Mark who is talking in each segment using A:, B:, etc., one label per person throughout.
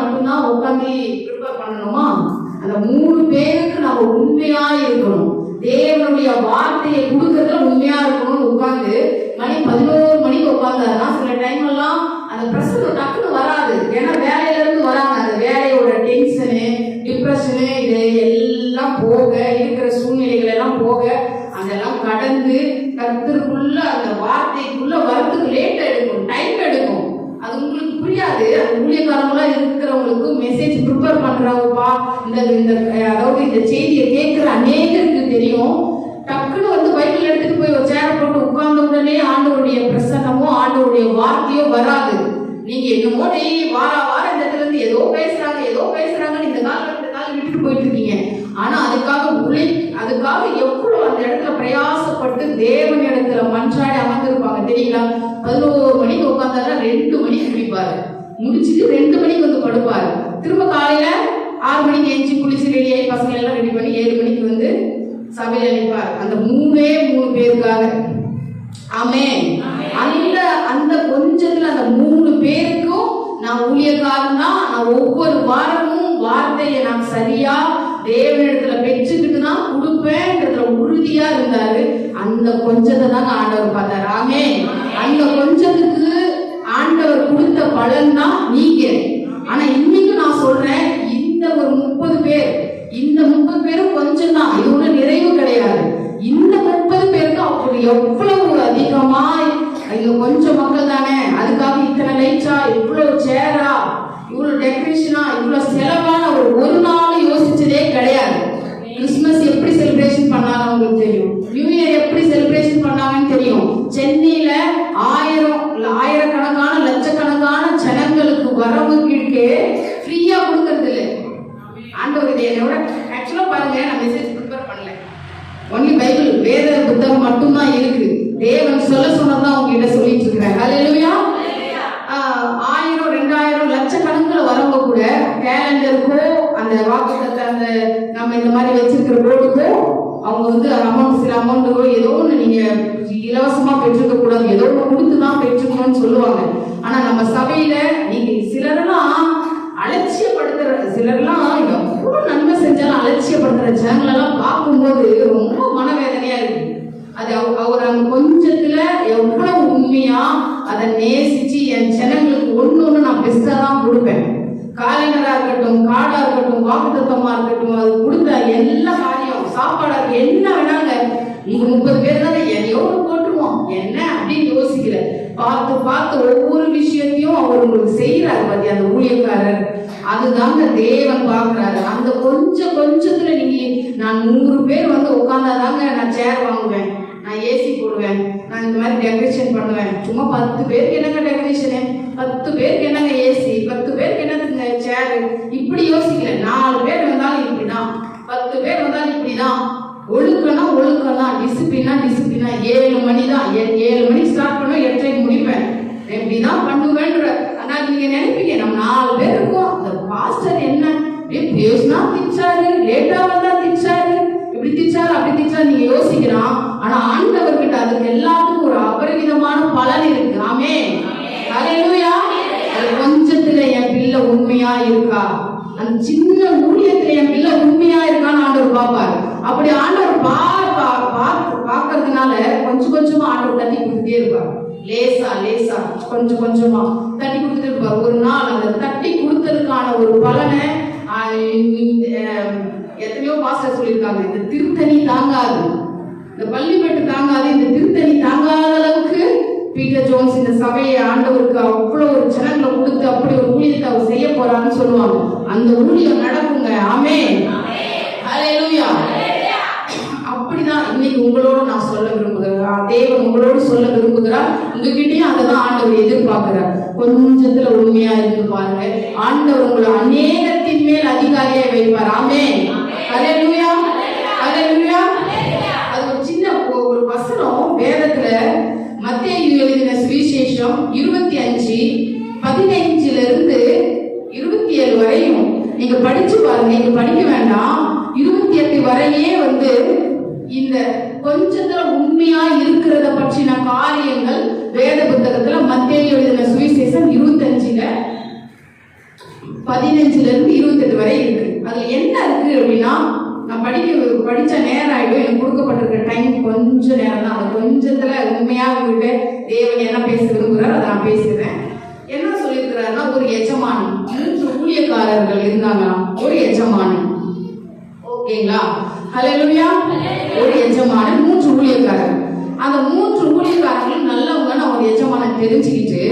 A: மட்டும்தான் உட்காந்து ப்ரிப்பேர் பண்ணணுமா? அந்த மூணு பேருக்கு நம்ம உண்மையா இருக்கணும். தேவனுடைய வார்த்தையை கொடுக்கறதுல உண்மையா இருக்கணும்னு உட்காந்து மணி பதினோரு மணிக்கு உட்காந்தாருன்னா சில டைம் எல்லாம் அந்த பிரசனம் டக்குன்னு வராது. ஏன்னா வேலையில இருந்து வராங்க. அந்த வேலையோட டென்ஷனு டிப்ரெஷனு இது எல்லாம் போக இருக்கிற சூழ்நிலைகள் எல்லாம் போக அதெல்லாம் கடந்து தெரியாது அது ஊழியக்காரங்களா இருக்கிறவங்களுக்கு மெசேஜ் ப்ரிப்பேர் பண்ணுறாங்கப்பா இந்த இந்த அதாவது இந்த செய்தியை கேட்கிற அநேகருக்கு தெரியும். டக்குன்னு வந்து பைபிள் எடுத்துட்டு போய் ஒரு சேர போட்டு உட்கார்ந்த உடனே ஆண்டவருடைய பிரசன்னமோ ஆண்டவருடைய வார்த்தையோ வராது. நீங்க என்னமோ டெய்லி வார வாரம் இந்த இடத்துல இருந்து ஏதோ பேசுறாங்க ஏதோ பேசுறாங்கன்னு இந்த காலம் இந்த காலம் விட்டுட்டு போயிட்டு இருக்கீங்க ஆனா அதுக்காக உழை அதுக்காக எவ்வளவு அந்த இடத்துல பிரயாசப்பட்டு தேவன் இடத்துல மன்றாடி அமர்ந்திருப்பாங்க தெரியுங்களா? பதினோரு மணிக்கு உட்காந்தாருன்னா ரெண்டு மணிக்கு குடிப்பாரு முடிச்சுட்டு ரெண்டு மணிக்கு வந்து படுப்பாரு. திரும்ப காலையில ஆறு மணிக்கு எஞ்சி குளிச்சு ரெடி ஆகி பசங்க எல்லாம் ரெடி பண்ணி ஏழு மணிக்கு வந்து சபையில அழைப்பார் அந்த மூணே மூணு பேருக்காக. ஆமே அந்த அந்த கொஞ்சத்துல அந்த மூணு பேருக்கும் நான் ஊழியக்காரன் தான். நான் ஒவ்வொரு வாரமும் வார்த்தையை நான் சரியா தேவனிடத்துல பெற்றுக்கிட்டு தான் கொடுப்பேன்றதுல உறுதியா இருந்தாரு. அந்த கொஞ்சத்தை தாங்க ஆண்டவர் பார்த்தாரு. ஆமே அந்த கொஞ்சத்துக்கு ஆண்டவர் கொடுத்த பலன் தான் நீங்க. ஆனா இன்னைக்கு நான் சொல்றேன் இந்த ஒரு முப்பது பேர் இந்த முப்பது பேரும் கொஞ்சம் தான் இது ஒண்ணு நிறைவு கிடையாது. இந்த முப்பது பேருக்கு அப்படி எவ்வளவு அதிகமா இங்க கொஞ்சம் மக்கள் தானே அதுக்காக இத்தனை லைட்ஸா இவ்வளவு சேரா இவ்வளவு டெக்கரேஷனா இவ்வளவு செலவான ஒரு ஒரு நாள் யோசிச்சதே கிடையாது. கிறிஸ்மஸ் எப்படி செலிப்ரேஷன் பண்ணாங்க உங்களுக்கு தெரியும் நியூ இயர் எப்படி செலிப்ரேஷன் பண்ணாங்கன்னு தெரியும் சென்னையில ஆயிரம் இல்ல ஆயிரக்கணக்கான லட்சக்கணக்கான ஜனங்களுக்கு வரவுக்கு ஃப்ரீயா கொடுக்கறது இல்லை ஆண்டவர் இது என்னோட ஆக்சுவலா பாருங்க நான் மெசேஜ் ப்ரிப்பேர் பண்ணல ஒன்லி பைபிள் வேத புத்தகம் மட்டும்தான் இருக்கு தேவன் சொல்ல சொன்னதான் உங்ககிட்ட சொல்லிட்டு இருக்கிறேன் ஹalleluya. ஆஹ் ஆயிரம் ரெண்டாயிரம் லட்சக்கணக்கில் வரவங்க கூட கேலண்டருக்கோ அந்த வாக்குத்தத்தை அந்த நம்ம இந்த மாதிரி வச்சிருக்கிற போர்டுக்கோ அவங்க வந்து அமௌண்ட் சில அமௌண்ட்டுக்கோ ஏதோ ஒன்று நீங்க இலவசமா பெற்றுக்க கூடாது ஏதோ ஒன்று கொடுத்து தான் பெற்றுக்கணும்னு சொல்லுவாங்க. ஆனா நம்ம உண்மையா? அதை நேசிச்சு என் ஜனங்களுக்கு ஒன்று ஒண்ணு நான் பெஸ்டா தான் கொடுப்பேன். காலைநரா இருக்கட்டும் காடா இருக்கட்டும் வாக்குத்தத்தமா இருக்கட்டும் அது கொடுத்த எல்லா காரியம் சாப்பாடா என்ன வேணாங்க? நீங்க முப்பது பேர் தானே எதையோ போட்டுருவோம். என்ன அப்படின்னு யோசிக்கல. பார்த்து பார்த்து ஒவ்வொரு விஷயத்தையும் அவர் உங்களுக்கு செய்யறாரு பத்தி அந்த ஊழியக்காரர். அதுதாங்க தேவன் பாக்குறாரு அந்த கொஞ்சம் கொஞ்சத்துல நீங்க நான் நூறு பேர் வந்து உட்கார்ந்தாதாங்க நான் சேர் வாங்குவேன். நான் ஏசி போடுவேன். நான் இந்த மாதிரி டெக்கரேஷன் பண்ணுவேன். சும்மா பத்து பேருக்கு என்னங்க டெக்கரேஷனு பத்து பேருக்கு என்னங்க ஏசி பத்து பேருக்கு என்னதுங்க சேர் இப்படி யோசிக்கல. நாலு பேர் வந்தாலும் இப்படிதான். பத்து பேர் வந்தாலும் இப்படிதான். ஒழுக்கம்னா ஒழுக்கம் தான் டிசிப்ளினா டிசிப்ளினா ஏழு மணி தான் ஏழு மணிக்கு ஸ்டார்ட் பண்ண எட்டரைக்கு முடிப்பேன். எப்படிதான் பண்ணுவேன்ற ஆனா நீங்க நினைப்பீங்க நம்ம நாலு பேர் இருக்கோம். அந்த பாஸ்டர் என்ன? பேசினா திச்சாரு லேட்டா வந்தா திச்சாரு. இப்படி திச்சாரு அப்படி திச்சாரு நீங்க யோசிக்கலாம் ஆனா ஆண்டவர்கிட்ட அதுக்கு எல்லாத்துக்கும் ஒரு அபரிவிதமான பலன் இருக்கு. ஆமே அது கொஞ்சத்துல என் பிள்ளை உண்மையா இருக்கா? அந்த சின்ன ஊழியத்துல என் பிள்ளை உண்மையா இருக்கான்னு ஆண்டவர் பார்ப்பார். அப்படி ஆண்டவர் பா பா- பார்க்கறதுனால கொஞ்சம் கொஞ்சமா ஆண்டவர் தட்டி கொடுத்துட்டே இருப்பார். லேசா லேசா கொஞ்சம் கொஞ்சமா தட்டி கொடுத்துட்டே இருப்பார். ஒரு நாள் அந்த தட்டி கொடுத்ததுக்கான ஒரு பலனை எத்தனையோ பாஸ்டர் சொல்லியிருக்காங்க இந்த திருத்தணி தாங்காது. இந்த பள்ளிப்பட்டு தாங்காது. இந்த திருத்தணி தாங்காத அளவுக்கு பீட்டர் ஜோன்ஸ் இந்த சபையை ஆண்டவருக்கு அவ்வளோ ஒரு ஜனங்களை கொடுத்து அப்படி ஒரு ஊழியத்தை அவர் செய்ய போறான்னு சொல்லுவாங்க. அந்த ஊழியம் நடக்குங்க. ஆமே அலையலூயா அப்படிதான் இன்னைக்கு உங்களோட நான் சொல்ல விரும்புகிறேன். தேவன் உங்களோட சொல்ல விரும்புகிறார். உங்ககிட்டயும் அதை தான் ஆண்டவர் எதிர்பார்க்கிறார். கொஞ்சத்துல உண்மையா இருந்து பாருங்க. ஆண்டவர் உங்களை அநேகத்தின் மேல் அதிகாரியை வைப்பார். ஆமே ஹalleluya ஹalleluya அது ஒரு சின்ன ஒரு வசனம் வேதத்துல மத்திய எழுதின சுவிசேஷம் இருபத்தி அஞ்சு பதினைஞ்சுல இருந்து இருபத்தி ஏழு வரையும். நீங்க படிச்சு பாருங்க. நீங்க படிக்க வேண்டாம். இருபத்தி எட்டு வரையே வந்து இந்த கொஞ்சத்துல உண்மையா இருக்கிறத பற்றின காரியங்கள் வேத புத்தகத்துல மத்திய எழுதின சுவிசேஷம் இருபத்தஞ்சுல பதினஞ்சுல இருந்து இருபத்தெட்டு வரை இருக்கு. அதுல என்ன இருக்கு அப்படின்னா நான் படிக்க படிச்ச நேரம் ஆயிடும் எனக்கு கொடுக்கப்பட்டிருக்க டைம் கொஞ்சம் நேரம் தான். அந்த கொஞ்சத்துல உண்மையா உங்ககிட்ட தேவன் என்ன பேச விரும்புகிறார் அதை நான் பேசுகிறேன் என்ன சொல்லியிருக்கிறாருன்னா ஒரு எஜமானன் மூன்று ஊழியக்காரர்கள் இருந்தாங்களாம் ஒரு எஜமானன். ஓகேங்களா? ஹலோயா ஒரு எஜமானன் மூன்று ஊழியக்காரர். அந்த மூன்று நல்லவங்க. நான் ஒரு எஜமானன் தெரிஞ்சுக்கிட்டு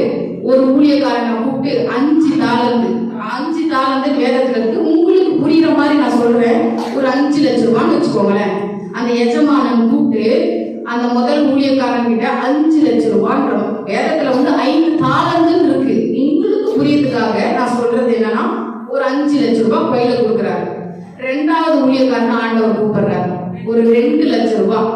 A: ஒரு ஊழியக்காரனை கூப்பிட்டு அஞ்சு தாளந்து அஞ்சு தாளந்து வேதத்துல இருக்கு புரியுற மாதிரி நான் சொல்றேன். ஒரு அஞ்சு லட்ச ரூபான்னு வச்சுக்கோங்களேன். அந்த எஜமானன் கூப்பிட்டு அந்த முதல் ஊழியக்காரன் கிட்ட அஞ்சு லட்சம் ரூபான்ற வேதத்துல வந்து ஐந்து தாளங்கள் இருக்கு. உங்களுக்கு புரியறதுக்காக நான் சொல்றது என்னன்னா ஒரு அஞ்சு லட்ச ரூபாய் கையில கொடுக்குறாரு. ரெண்டாவது ஊழியக்காரன் ஆண்டவர் கூப்பிடுறாரு. ஒரு ரெண்டு லட்சம் ரூபாய்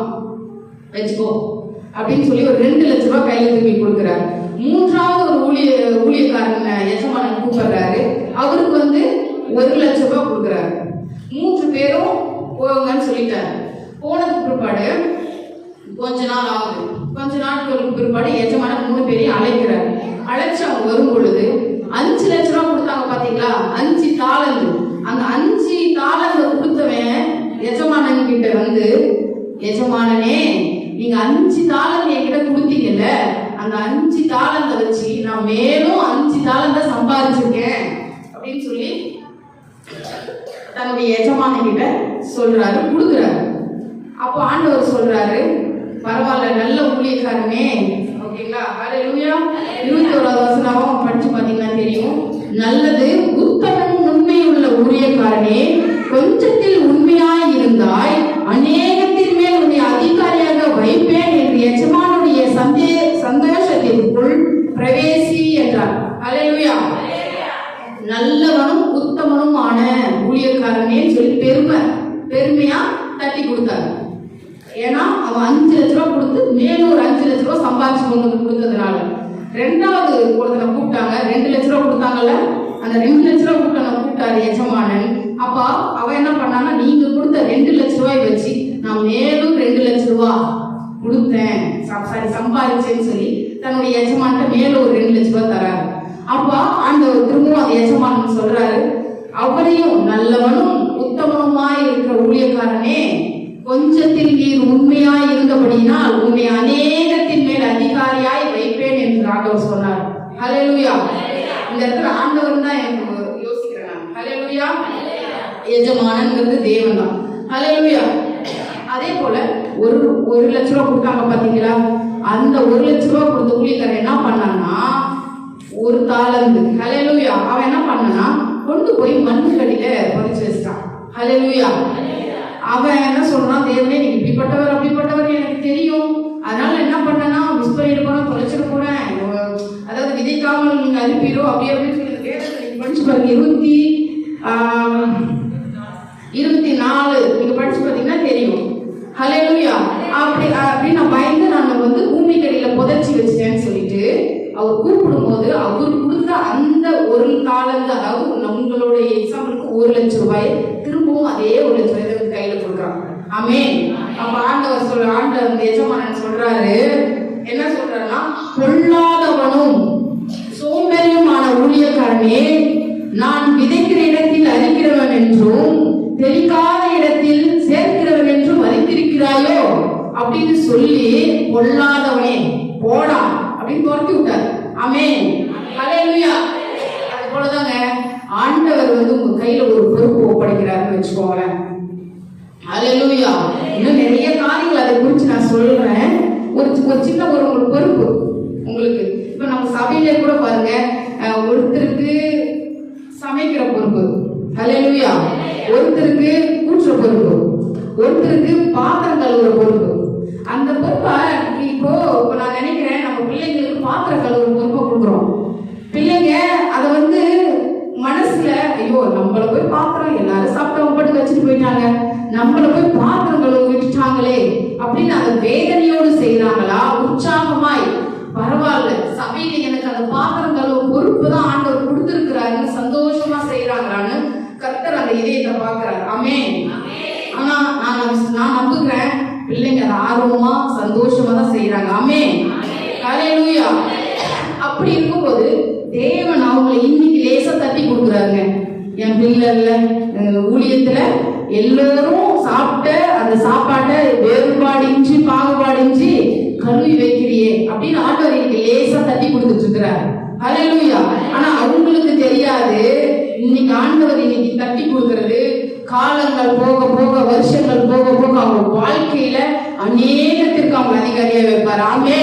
A: வச்சுக்கோ. அப்படின்னு சொல்லி ஒரு ரெண்டு லட்ச ரூபாய் கையில திரும்பி கொடுக்குறாரு. மூன்றாவது ஒரு ஊழிய ஊழியக்காரன் எஜமானன் கூப்பிடுறாரு. அவருக்கு வந்து ஒரு லட்சம் ரூபாய் கொடுக்குறாரு. மூன்று பேரும் போங்கன்னு சொல்லிட்டாரு போனதுக்கு பிற்பாடு கொஞ்ச நாள் ஆகுது. கொஞ்ச நாட்களுக்கு பிற்பாடு எஜமான மூணு பேரையும் அழைக்கிறார். அழைச்சு அவங்க வரும் பொழுது அஞ்சு லட்ச ரூபா கொடுத்தாங்க பாத்தீங்களா? அஞ்சு தாளந்து. அந்த அஞ்சு தாளந்து கொடுத்தவன் எஜமானன் கிட்ட வந்து எஜமானனே நீங்க அஞ்சு தாளந்து என்கிட்ட கொடுத்தீங்கல்ல? அந்த அஞ்சு தாளந்த வச்சு நான் மேலும் அஞ்சு தாளந்த சம்பாதிச்சிருக்கேன் அப்படின்னு சொல்லி தன்னுடைய எஜமான கிட்ட சொல்றாரு கொடுக்குறாரு. அப்போ ஆண்டவர் சொல்றாரு பரவாயில்ல நல்ல ஊழியக்காரனே. ஓகேங்களா? ஹalleluya இருபத்தி ஓராவது வசனம் படிச்சு பாத்தீங்கன்னா தெரியும். நல்லது உத்தமம் உண்மையுள்ள ஊழியக்காரனே சாரி சம்பாதிச்சேன்னு சொல்லி தன்னுடைய எஜமான்கிட்ட மேலும் ஒரு ரெண்டு லட்ச ரூபா தராரு அப்பா ஆண்டவர் திரும்பவும் அந்த எஜமானன் சொல்றாரு. அவரையும் நல்லவனும் உத்தமனுமாய் இருக்கிற ஊழியக்காரனே கொஞ்சத்தில் நீர் உண்மையாய் இருந்தபடியினால் உன்னை அநேகத்தின் மேல் அதிகாரியாய் வைப்பேன் என்று ஆண்டவர் சொன்னார். ஹalleluya இந்த இடத்துல ஆண்டவர் தான் எனக்கு யோசிக்கிறேன் ஹalleluya எஜமானன்ங்கிறது தேவன் தான். ஹalleluya அதே போல ஒரு ஒரு லட்ச ரூபா கொடுத்தாங்க பாத்தீங்களா? அந்த ஒரு லட்ச ரூபா கொடுத்த ஊழியக்காரன் என்ன பண்ணான்னா ஒரு தாளந்து ஹலெலுயா அவன் என்ன பண்ணனா கொண்டு போய் மண்ணுக்கடியில புதைச்சு வச்சிட்டான். ஹலெலுயா அவன் என்ன சொல்றான் தேவனே நீங்க இப்படிப்பட்டவர் அப்படிப்பட்டவர் எனக்கு தெரியும். அதனால என்ன பண்ணனா மிஸ் பண்ணிட்டு போனா தொலைச்சிட போறேன். அதாவது விதைக்காமல் நீங்க அனுப்பிடோ அப்படி அப்படின்னு சொல்லி வேதத்தை படிச்சு பாருங்க. இருபத்தி இருபத்தி நாலு நீங்க படிச்சு பாத்தீங்கன்னா தெரியும். ஹலெலுயா அப்படி அப்படி நான் பயந்து நான் வந்து பூமிக்கடியில புதைச்சி வச்சிட்டேன்னு சொல்லிட்டு அவர் கூப்பிடும்போது அவர் கொடுத்த அந்த ஒரு காலந்து அதாவது உங்களுடைய எக்ஸாம்பிளுக்கு ஒரு லட்சம் ரூபாய் திரும்பவும் அதே ஒரு லட்சம் ரூபாய் கையில கொடுக்குறாங்க. ஆமே அப்ப ஆண்டவர் சொல்ற ஆண்டவர் எஜமானன் சொல்றாரு என்ன சொல்றாருன்னா பொல்லாதவனும் சோம்பேறியுமான ஊழியக்காரனே நான் விதைக்கிற இடத்தில் அறிக்கிறவன் என்றும் தெளிக்காத சொல்லி பொல்லாதவனே போடா அப்படின்னு துரத்தி விட்டார். ஆமே ஹalleluya. அது போலதாங்க ஆண்டவர் வந்து உங்க கையில ஒரு பொறுப்பு ஒப்படைக்கிறாருன்னு வச்சுக்கோங்களேன். ஹalleluya. இன்னும் நிறைய காரியங்கள் அதை குறித்து நான் சொல்றேன். ஒரு ஒரு சின்ன ஒரு உங்களுக்கு பொறுப்பு உங்களுக்கு. இப்ப நம்ம சபையில கூட பாருங்க ஒருத்தருக்கு சமைக்கிற பொறுப்பு. ஹalleluya. ஒருத்தருக்கு கூட்டுற பொறுப்பு. ஒருத்தருக்கு பாத்திரம் கழுவுற பொறுப்பு. அந்த பொறுப்பை இப்போ இப்போ நான் நினைக்கிறேன் நம்ம பிள்ளைங்களுக்கு பாத்திரம் கழுவுற பொறுப்பை கொடுக்குறோம். பிள்ளைங்க அதை வந்து மனசுல ஐயோ நம்மள போய் பாத்திரம் எல்லாரும் சாப்பிட்டவங்க பாட்டுக்கு வச்சுட்டு போயிட்டாங்க. நம்மள போய் பாத்திரம் கழுவ விட்டுட்டாங்களே அப்படின்னு அந்த வேதனையோடு செய்றாங்களா உற்சாகமாய். பரவாயில்ல சபையில எனக்கு அந்த பாத்திரம் கழுவ பொறுப்பு தான் ஆண்டவர் கொடுத்திருக்கிறாருன்னு சந்தோஷமா செய்யறாங்களான்னு கர்த்தர் அந்த இதயத்தை பாக்குறாரு ஆமே ஆனா நான் நான் நம்புகிறேன் பிள்ளைங்க அதை ஆர்வமா சந்தோஷமா தான் செய்யறாங்க ஆமே கலையலூயா அப்படி இருக்கும்போது தேவன் அவங்களை இன்னைக்கு லேசா தட்டி கொடுக்குறாங்க என் பிள்ளைல ஊழியத்துல எல்லோரும் சாப்பிட்ட அந்த சாப்பாட்டை வேறுபாடிஞ்சி பாகுபாடின்றி கழுவி வைக்கிறியே அப்படின்னு ஆண்டவர் இன்னைக்கு லேசா தட்டி கொடுத்துட்டு இருக்கிறார். அலையலூயா ஆனா அவங்களுக்கு தெரியாது இன்னைக்கு ஆண்டவர் இன்னைக்கு தட்டி கொடுக்கறது காலங்கள் போக போக வருஷங்கள் போக போக அவங்க வாழ்க்கையில அநேகத்திற்கு அவங்க அதிகாரியா வைப்பார். ஆமே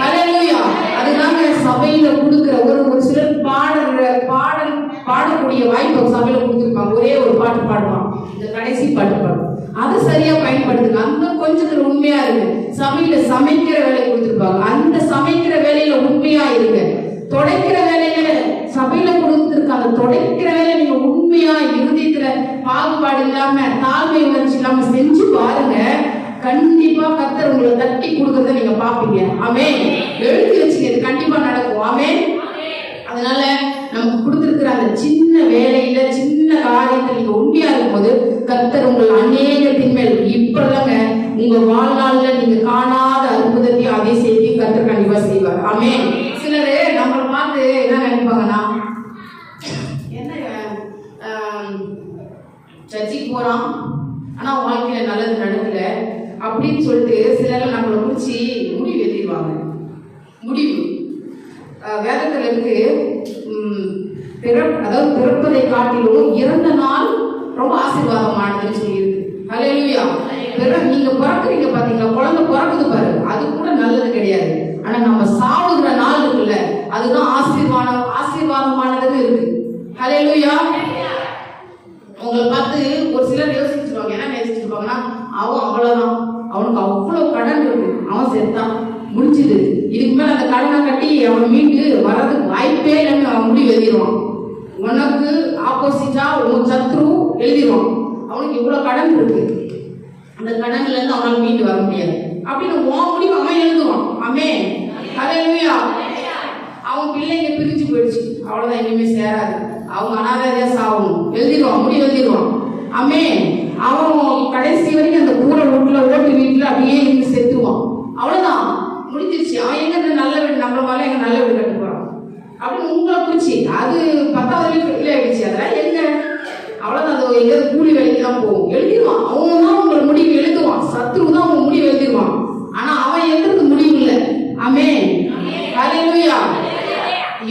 A: ஹalleluya அதுதாங்க சபையில கொடுக்குற ஒரு ஒரு சிலர் பாடுற பாடல் பாடக்கூடிய வாய்ப்பு சபையில கொடுத்துருப்பாங்க. ஒரே ஒரு பாட்டு பாடுவான் இந்த கடைசி பாட்டு பாடுவான் அதை சரியா பயன்படுத்துங்க. அந்த கொஞ்சத்துல உண்மையா இருக்கு சபையில சமைக்கிற வேலை கொடுத்துருப்பாங்க. அந்த சமைக்கிற வேலையில உண்மையா இருக்கு தொடைக்கிற வேலையில சபையில கொடுத்துருக்காங்க தொடைக்கிற வேலை நீங்க உண்மையா இருதயத்துல பாகுபாடு இல்லாம தாழ்மை உணர்ச்சி இல்லாம செஞ்சு பாருங்க. கண்டிப்பா கத்தர் உங்களை தட்டி கொடுக்கறத நீங்க பாப்பீங்க ஆமே எழுதி வச்சுங்க இது கண்டிப்பா நடக்கும். ஆமே அதனால நமக்கு கொடுத்துருக்கிற அந்த சின்ன வேலையில சின்ன காரியத்தை நீங்க உண்மையா இருக்கும்போது கத்தர் உங்கள் அநேகத்தின் மேல் இப்பதாங்க உங்க வாழ்நாள்ல நீங்க காணாத அற்புதத்தையும் அதே செய்தியும் கத்தர் கண்டிப்பா செய்வார். ஆமே வந்து என்ன நினைப்பாங்கன்னா? என்ன சர்ச்சைக்கு போகிறான் ஆனால் வாழ்க்கையில் ஆனா நல்லது நடக்கல. அப்படின்னு சொல்லிட்டு சிலர் நம்மளை குறிச்சு முடிவு எழுதிடுவாங்க. முடிவு. வேதத்தில் இருக்கு உம், பிறப் அதாவது பிறப்பதை காட்டிலும் இறந்த நாள் ரொம்ப ஆசீர்வாதமானதுன்னு சொல்லியிருக்கு. ஹalleluya. பிற நீங்க பிறக்குறீங்க பாத்தீங்களா? குழந்தை பிறக்குது பாரு. அது கூட நல்லது கிடையாது. ஆனா நம்ம சாவுகிற நாள் இருக்குல்ல அதுதான் ஆசை ஆசீர்வாதமானதுன்னு இருக்கு ஹalleluya உங்களை பார்த்து ஒரு சிலர் யோசிச்சிருவாங்க என்ன யோசிச்சிருப்பாங்கன்னா அவன் அவ்வளவுதான் அவனுக்கு அவ்வளவு கடன் இருக்கு அவன் செத்தான் முடிச்சுது இதுக்கு மேல அந்த கடனை கட்டி அவன் வர்றதுக்கு வாய்ப்பே இல்லைன்னு அவன் முடிவு எழுதிடுவான். உனக்கு ஆப்போசிட்டா உன் சத்ரு எழுதிடுவான். அவனுக்கு இவ்வளவு கடன் இருக்கு. அந்த கடன்ல இருந்து அவனால் மீண்டு வர முடியாது. அப்படின்னு உன் முடிவு அவன் எழுதுவான். அமே ஹalleluya அவன் பிள்ளைங்க பிரிஞ்சு போயிடுச்சு. அவ்வளவுதான் எங்கேயுமே சேராது. அவங்க அனாதையா சாகணும் எழுதிடுவான் முடி எழுதிடுவான். அம்மே அவன் கடைசி வரைக்கும் அந்த கூரை வீட்டுல ஓட்டு வீட்டுல அப்படியே இருந்து செத்துவான் அவ்வளவுதான். முடிஞ்சிருச்சு. அவன் எங்க நல்ல வீடு நம்மள மேல எங்க நல்ல வீடு கட்டு போறான் அப்படின்னு உங்களை பிடிச்சி அது பத்தாவது ஃபெயில் ஆயிடுச்சு. அதெல்லாம் எங்க? அவ்வளவுதான். அது எங்கேயாவது கூலி வேலைக்கு தான் போகும். எழுதிடுவான் அவன் தான் உங்களை முடிவு எழுதுவான். சத்ரு தான் உங்க முடிவு எழுதிடுவான் ஆனா அவன் எழுதுறது முடிவு இல்லை. அமே ஹalleluya.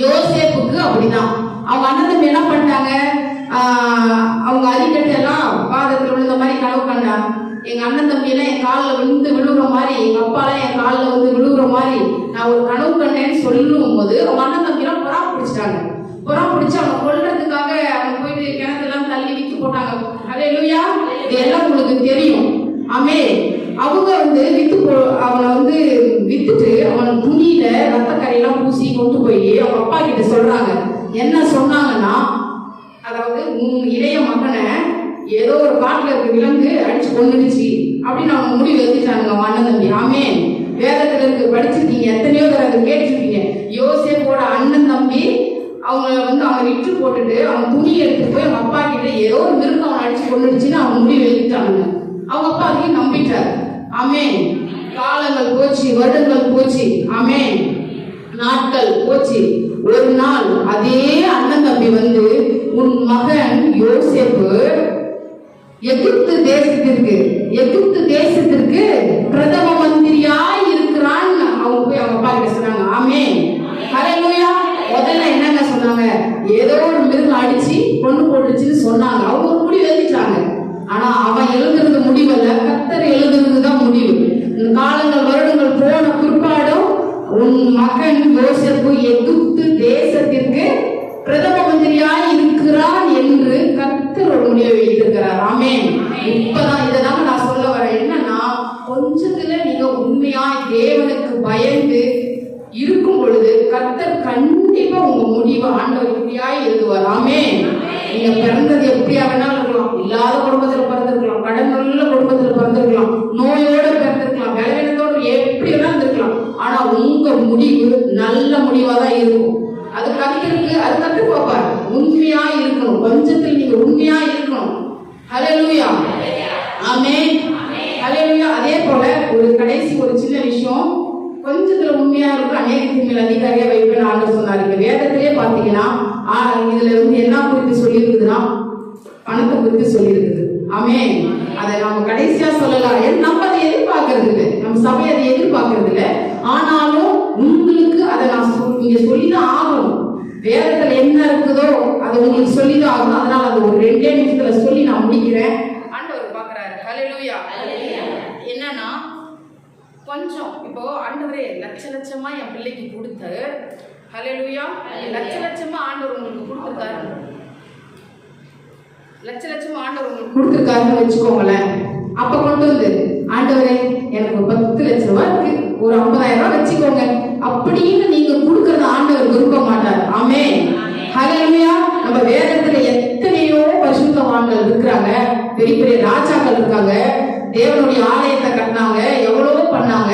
A: யோசேப்புக்கு அப்படிதான். அவங்க அண்ணன் தம்பி என்ன பண்ணிட்டாங்க? அவங்க அடிக்கடி எல்லாம் பாதத்துல விழுந்த மாதிரி கனவு கண்டான். எங்க அண்ணன் தம்பி எல்லாம் என் காலில் விழுந்து விழுகிற மாதிரி எங்க அப்பா எல்லாம் என் காலில் வந்து விழுகிற மாதிரி நான் ஒரு கனவு கண்டேன்னு சொல்லும் போது அவங்க அண்ணன் தம்பி எல்லாம் புறா பிடிச்சிட்டாங்க. புறா பிடிச்சி அவங்க கொள்றதுக்காக அவங்க போயிட்டு கிணத்துலாம் தள்ளி வித்து போட்டாங்க. அதே லூயா இது எல்லாம் உங்களுக்கு தெரியும். ஆமே அவங்க வந்து வித்து போ அவனை வந்து வித்துட்டு அவன் துணியில ரத்த கரையெல்லாம் பூசி கொண்டு போய் அவங்க அப்பா கிட்ட சொல்றாங்க. என்ன சொன்னாங்கன்னா அதாவது உன் இளைய மகனை ஏதோ ஒரு காட்டுல இருக்க விலங்கு அடிச்சு கொண்டுடுச்சு அப்படின்னு அவங்க முடிவு எடுத்துட்டாங்க அண்ணன் தம்பி. ஆமே வேதத்துல இருக்கு படிச்சிருக்கீங்க எத்தனையோ தடவை அதை கேட்டிருப்பீங்க. யோசேப்போட அண்ணன் தம்பி அவங்க வந்து அவங்க விட்டு போட்டுட்டு அவங்க துணி எடுத்துட்டு போய் அவங்க அப்பா கிட்ட ஏதோ ஒரு மிருகம் அவனை அடிச்சு கொண்டுடுச்சுன்னு அவங்க முடிவு எழுதிட்டாங்க அவங்க அப்பா அதையும் நம்பிட்டார். ஆமே காலங்கள் போச்சு வருடங்கள் போச்சு. ஆமே நாட்கள் போச்சு. ஒரு நாள் அதே அண்ணன் தம்பி வந்து உன் மகன் யோசேப்பு எகிப்து தேசத்திற்கு எகிப்து தேசத்திற்கு பிரதம மந்திரியாய் இருக்கிறான். அவங்க போய் அவங்க அப்பா கிட்ட சொன்னாங்க ஆமே ஹalleluya. முதல்ல என்னங்க சொன்னாங்க? ஏதோ ஒரு மிருகம் அடிச்சு கொண்டு போட்டுச்சுன்னு சொன்னாங்க. அவங்க ஒரு முடிவு எழுதிட்டாங்க. ஆனா அவன் எழுதுறது முடிவல்ல. கத்தர் எழுதுறது தான் முடிவு. இந்த காலங்கள் வருடங்கள் போன பிற்பாடும் உன் மகன் யோசிப்பு எகிப்து தேசத்திற்கு பிரதம மந்திரியாய் இருக்கிறான் என்று கர்த்தர் ஒரு முடிவை வைத்திருக்கிறார் ஆமென் இப்பதான் இததான் நான் சொல்ல வரேன் என்னன்னா கொஞ்சத்துல நீங்க உண்மையாய் தேவனுக்கு பயந்து இருக்கும் பொழுது கர்த்தர் கண்டிப்பா உங்க முடிவை ஆண்டவர் இப்படியாய் எழுதுவார் ஆமென் நீங்க பிறந்தது எப்படியா வேணாலும் இருக்கலாம் இல்லாத குடும்பத்துல பிறந்திருக்கலாம் கடன் உள்ள குடும்பத்துல பிறந்திருக்கலாம் நோயோட பிறந்திருக்கலாம் வேலையினத்தோட எப்படி வேணா இருந்திருக்கலாம் ஆனா உங்க முடிவு நல்ல முடிவா தான் இருக்கும் அது கத்தருக்கு அது கத்து பார்ப்பார் உண்மையா இருக்கணும் கொஞ்சத்தில் நீங்க உண்மையா இருக்கணும் ஹalleluya ஆமென் ஹalleluya அதே போல ஒரு கடைசி ஒரு சின்ன விஷயம். கொஞ்சத்துல உண்மையா இருக்கும். அநேகத்தின் மேல் அதிகாரியா வைப்பேன் ஆண்டு சொன்னார். இங்க வேதத்திலே பாத்தீங்கன்னா இதுல வந்து என்ன குறித்து சொல்லியிருக்குதுன்னா பணத்தை குறித்து சொல்லியிருக்குது. ஆமே அதை நம்ம கடைசியா சொல்லலாம். ஏன்னா நம்ம அதை எதிர்பார்க்கறது இல்லை. நம்ம சபை அதை எதிர்பார்க்கறது இல்லை. ஆனாலும் உங்களுக்கு அதை நான் சொல்- நீங்க சொல்லிதான் ஆகணும். வேதத்துல என்ன இருக்குதோ அதை உங்களுக்கு சொல்லிதான் ஆகணும். அதனால அது ஒரு ரெண்டே நிமிஷத்துல சொல்லி நான் முடிக்கிறேன். ஆண்டவர் பாக்குறாரு ஹalleluya என்னன்னா கொஞ்சம் இப்போ ஆண்டவரே லட்ச லட்சமா என் பிள்ளைக்கு கொடுத்து ஹalleluya லட்ச லட்சமா ஆண்டவர் உங்களுக்கு கொடுத்துருக்காரு. லட்ச லட்சமா ஆண்டவர் உங்களுக்கு கொடுத்துருக்காருன்னு வச்சுக்கோங்களேன். அப்ப கொண்டு வந்து ஆண்டவரே எனக்கு ஒரு பத்து லட்ச ரூபாய் இருக்கு. ஒரு ஐம்பதாயிரம் ரூபாய் வச்சுக்கோங்க. அப்படின்னு நீங்க கொடுக்கறத ஆண்டவர் விரும்ப மாட்டார். ஆமே ஹalleluya நம்ம வேதத்துல எத்தனையோ பரிசுத்தவான்கள் இருக்கிறாங்க. பெரிய பெரிய ராஜாக்கள் இருக்காங்க. தேவனுடைய ஆலயத்தை கட்டினாங்க. எவ்வளவோ பண்ணாங்க.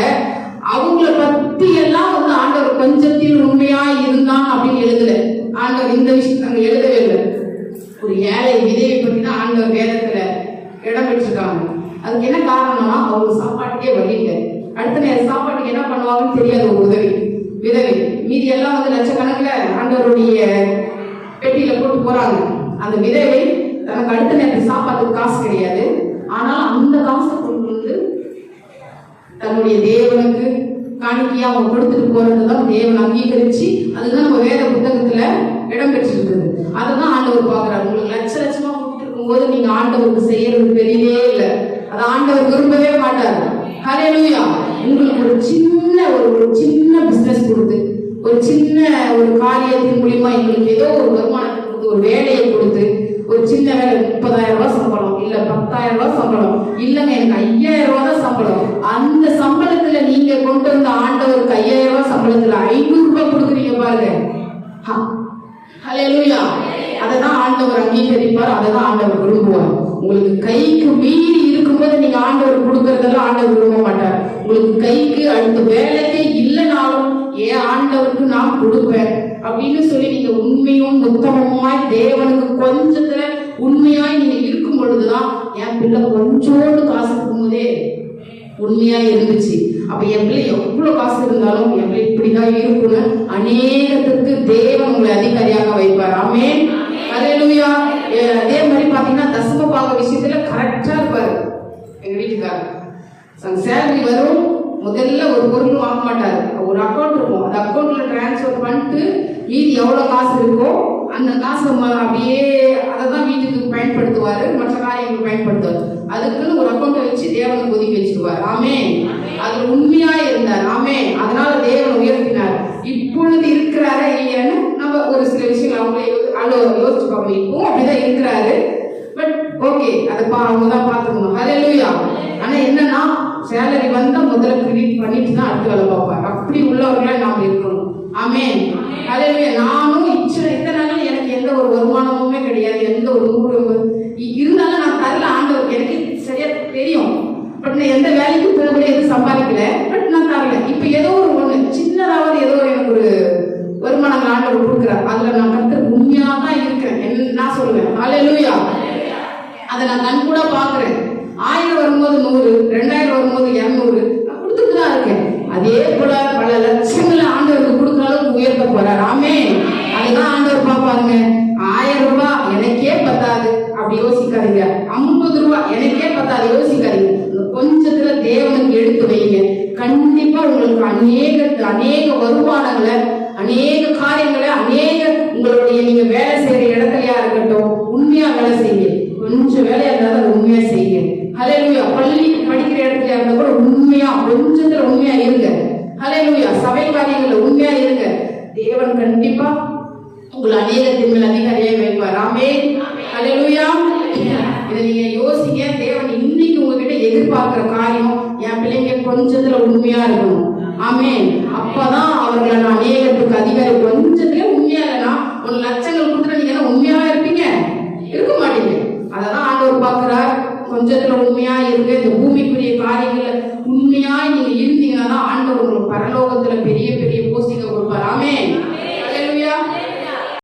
A: அவங்கள பத்தி எல்லாம் வந்து ஆண்டவர் கொஞ்சத்தில் உண்மையா இருந்தான் அப்படின்னு எழுதல. ஆண்டவர் இந்த விஷயம் அங்க எழுதவே இல்லை. ஒரு ஏழை விதையை பத்தி தான் ஆண்டவர் வேதத்துல இடம் பெற்றிருக்காங்க. அதுக்கு என்ன காரணம்னா அவங்க சாப்பாட்டுக்கே வழி இல்லை. அடுத்த நேரம் சாப்பாட்டுக்கு என்ன பண்ணுவாங்கன்னு தெரியாது ஒரு உதவி. விதவை. மீதி எல்லாம் வந்து லட்சக்கணக்கில் ஆண்டவருடைய பெட்டியில போட்டு போறாங்க. அந்த விதவை தனக்கு அடுத்த நேரத்துக்கு சாப்பாட்டுக்கு காசு கிடையாது. ஆனால் அந்த காசை கொண்டு வந்து தன்னுடைய தேவனுக்கு காணிக்கையா அவங்க கொடுத்துட்டு போறதுதான் தேவன் அங்கீகரிச்சு அதுதான் நம்ம வேத புத்தகத்துல இடம் பெற்றிருக்குது அதுதான் ஆண்டவர் பாக்குறாரு உங்களுக்கு லட்ச லட்சமா கொடுத்துருக்கும் போது நீங்க ஆண்டவருக்கு செய்யறது பெரியவே இல்லை. அதை ஆண்டவர் விரும்பவே மாட்டார். ஹalleluya. உங்களுக்கு ஒரு சின்ன ஒரு ஒரு காரியத்தின் மூலியமா எங்களுக்கு ஏதோ ஒரு வருமானத்தை கொடுத்து ஒரு வேலையை கொடுத்து ஒரு சின்ன வேலை முப்பதாயிரம் ரூபாய் சம்பளம் இல்ல பத்தாயிரம் ரூபாய் சம்பளம் இல்லங்க எனக்கு ஐயாயிரம் ரூபாய் தான் சம்பளம். அந்த சம்பளத்துல நீங்க கொண்டு வந்த ஆண்டவருக்கு ஐயாயிரம் ரூபாய் சம்பளத்துல ஐநூறு ரூபாய் கொடுக்குறீங்க பாருங்க. ஹ. அதை தான் ஆண்டவர் அங்கீகரிப்பார் அததான் ஆண்டவர் விரும்புவார். உங்களுக்கு கைக்கு மீறி இருக்கும்போது நீங்க ஆண்டவர் கொடுக்கறதெல்லாம் ஆண்டவர் விரும்ப மாட்டார். உங்களுக்கு கைக்கு அடுத்த வேலைக்கே இல்லைனாலும் ஏன் ஆண்டவருக்கு நான் கொடுப்பேன். அப்படின்னு சொல்லி நீங்க உண்மையும் உத்தமமாய் தேவனுக்கு கொஞ்சத்துல உண்மையாய் நீங்க இருக்கும் பொழுதுதான் என் பிள்ளை கொஞ்சோண்டு காசு இருக்கும்போதே உண்மையா இருந்துச்சு. அப்ப என் பிள்ளை எவ்வளவு காசு இருந்தாலும் என் பிள்ளை இப்படிதான் இருக்கும்னு அநேகத்துக்கு தேவன் உங்களை அதிகாரியாக வைப்பார். ஆமே எ- அதே மாதிரி பாத்தீங்கன்னா தசம பாக விஷயத்துல கரெக்டா இருப்பாரு. எங்க வீட்டுக்காரர். சேலரி வரும். முதல்ல ஒரு பொருள் வாங்க மாட்டாரு. ஒரு அக்கௌண்ட் இருக்கும். அந்த அக்கௌண்ட்ல டிரான்ஸ்ஃபர் பண்ணிட்டு மீதி எவ்வளவு காசு இருக்கோ அந்த காசை அப்படியே அதை தான் வீட்டுக்கு பயன்படுத்துவாரு. மற்ற காரியங்களுக்கு பயன்படுத்துவார். அதுக்குன்னு ஒரு அக்கௌண்ட்டை வச்சு தேவனுக்கு ஒதுக்கி வச்சிருவார். ஆமே அதுல உண்மையா இருந்தார். ஆமே அதனால தேவன் உயர்த்தினார். இப்பொழுது இருக்கிறாரா இல்லையான்னு நம்ம ஒரு சில விஷயங்கள் அவங்களே அலோ யோசிச்சு பார்க்கணும். இப்பவும் அப்படிதான் இருக்கிறாரு. பட் ஓகே அதை பா அவங்க தான் பார்த்துக்கணும் ஹalleluya ஆனா என்னன்னா சேலரி வந்தா முதல்ல கிரெடிட் பண்ணிட்டு தான் அடுத்த வேலை பார்ப்பார். அப்படி உள்ளவர்களா நாம இருக்கணும். ஆமென். ஹalleluya நானும் இச்சனை இத்தனை நாள் எனக்கு எந்த ஒரு வருமானமுமே கிடையாது. எந்த ஒரு நூறு இருந்தாலும் நான் தரல ஆண்டவருக்கு எனக்கு சரியா தெரியும். பட் நான் எந்த வேலைக்கும் போகல எதுவும் சம்பாதிக்கல. பட் நான் தரல. இப்ப ஏதோ ஒரு ஒண்ணு சின்னதாவது ஏதோ எனக்கு ஒரு வருமானங்கள் ஆண்டவர் கொடுக்குறார். அதுல நான் கருத்து உண்மையா தான் இருக்கிறேன் நான் சொல்லுவேன். ஹalleluya அதை நான் கண் கூட பாக்குறேன் ஆயிரம் வரும்போது நூறு ரெண்டாயிரம் வரும்போது இரநூறு. கொடுத்துட்டு தான் இருக்கேன். அதே போல பல லட்சங்களை ஆண்டவருக்கு கொடுக்குற அளவுக்கு உயர்த்த போறார். ஆமே அதுதான் ஆண்டவர் பார்ப்பாருங்க. ஆயிரம் ரூபாய் எனக்கே பத்தாது. அப்படி யோசிக்காதீங்க. ஐம்பது ரூபாய் எனக்கே பத்தாது. யோசிக்காதீங்க. கொஞ்சத்துல தேவனுக்கு எடுத்து வைங்க. கண்டிப்பா உங்களுக்கு அநேக அநேக வருமானங்களை அநேக காரியங்களை அநேக உங்களுடைய நீங்க வேலை செய்யற இடத்துலயா இருக்கட்டும் உண்மையா வேலை செய்யுங்க. கொஞ்சம் வேலையா இருந்தாலும் உண்மையா செய்யுங்க. ஹalleluya பள்ளி படிக்கிற இடத்துல இருந்தா கூட உண்மையா கொஞ்சத்துல உண்மையா இருங்க. ஹalleluya சபை காரியங்கள்ல உண்மையா இருங்க. தேவன் கண்டிப்பா உங்களை அநேகத்தின் மேல் அதிகாரியாக வைப்பார். ஆமே ஹalleluya இதை நீங்க யோசிங்க. தேவன் இன்னைக்கு உங்ககிட்ட எதிர்பார்க்கிற காரியம் என் பிள்ளைங்க கொஞ்சத்துல உண்மையா இருக்கும்